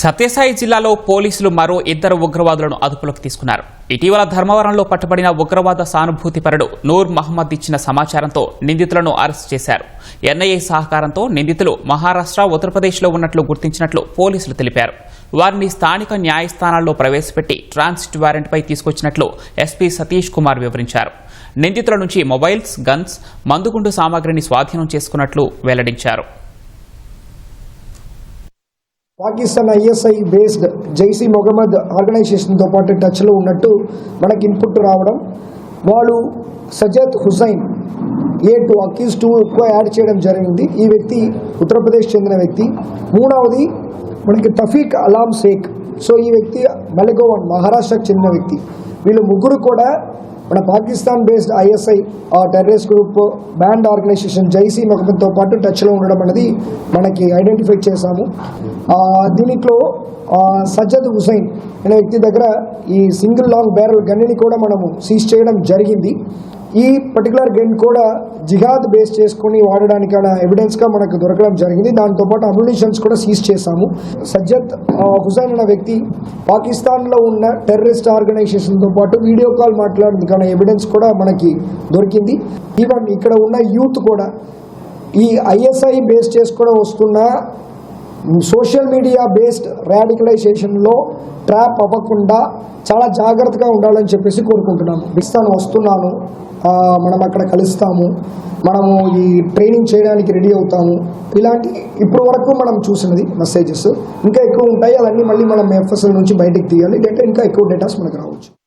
సత్యసాయి జిల్లాలో పోలీసులు మరో ఇద్దరు ఉగ్రవాదులను అదుపులోకి తీసుకున్నారు. ఇటీవల ధర్మవరంలో పట్టుబడిన ఉగ్రవాద సానుభూతిపరుడు నూర్ మహమ్మద్ ఇచ్చిన సమాచారంతో నిందితులను అరెస్ట్ చేశారు. ఎన్ఐఏ సహకారంతో నిందితులు మహారాష్ట్ర ఉత్తరప్రదేశ్లో ఉన్నట్లు గుర్తించినట్లు పోలీసులు తెలిపారు. వారిని స్థానిక న్యాయస్థానాల్లో ప్రవేశపెట్టి ట్రాన్సిట్ వారెంట్పై తీసుకొచ్చినట్లు ఎస్పీ సతీష్ కుమార్ వివరించారు. నిందితుల నుంచి మొబైల్స్ గన్స్ మందుగుండు సామాగ్రిని స్వాధీనం చేసుకున్నట్లు వెల్లడించారు. పాకిస్తాన్ ఐఎస్ఐ బేస్డ్ జైసీ మొహమ్మద్ ఆర్గనైజేషన్తో పాటు టచ్లో ఉన్నట్టు మనకి ఇన్పుట్ రావడం. వాళ్ళు సజద్ హుసైన్ ఏ టూ అకీస్ టూ ఎక్కువ యాడ్ చేయడం జరిగింది. ఈ వ్యక్తి ఉత్తరప్రదేశ్ చెందిన వ్యక్తి. మూడవది మనకి తఫీక్ అలాం షేక్. సో ఈ వ్యక్తి మలిగోవన్ మహారాష్ట్రకు చెందిన వ్యక్తి. వీళ్ళు ముగ్గురు కూడా మన పాకిస్తాన్ బేస్డ్ ఐఎస్ఐ ఆ terrorist group band organisation Jaish మొహమ్మద్తో పాటు టచ్లో ఉండడం అనేది మనకి ఐడెంటిఫై చేశాము. దీనిలో సజ్జద్ హుసైన్ అనే వ్యక్తి దగ్గర ఈ సింగిల్ లాంగ్ బ్యారల్ గన్నిని కూడా మనము సీజ్ చేయడం జరిగింది. ఈ పర్టికులర్ గన్ కూడా జిహాద్ బేస్ చేసుకొని వాడడానికి ఎవిడెన్స్గా మనకు దొరకడం జరిగింది. దాంతోపాటు అమ్యునిషన్స్ కూడా సీజ్ చేశాము. సజ్జత్ ఆ, హుసైన్ అనే వ్యక్తి పాకిస్తాన్లో ఉన్న టెర్రరిస్ట్ ఆర్గనైజేషన్తో పాటు వీడియో కాల్ మాట్లాడేందుకు ఎవిడెన్స్ కూడా మనకి దొరికింది. ఈవెన్ ఇక్కడ ఉన్న యూత్ కూడా ఈ ఐఎస్ఐ బేస్ చేసుకుని వస్తున్న సోషల్ మీడియా బేస్డ్ రాడికలైజేషన్లో ట్రాప్ అవ్వకుండా చాలా జాగ్రత్తగా ఉండాలని చెప్పేసి కోరుకుంటున్నాను పాకిస్తాన్ వస్తున్నాను. మనం అక్కడ కలుస్తాము. మనము ఈ ట్రైనింగ్ చేయడానికి రెడీ అవుతాము. ఇలాంటి ఇప్పుడు వరకు మనం చూసినది మెసేజెస్ ఇంకా ఎక్కువ ఉంటాయి. అవన్నీ మళ్ళీ మనం ఎఫ్ఎస్ఎల్ నుంచి బయటకు తీయాలి. డేటా ఇంకా ఎక్కువ డేటాస్ మనకు రావచ్చు.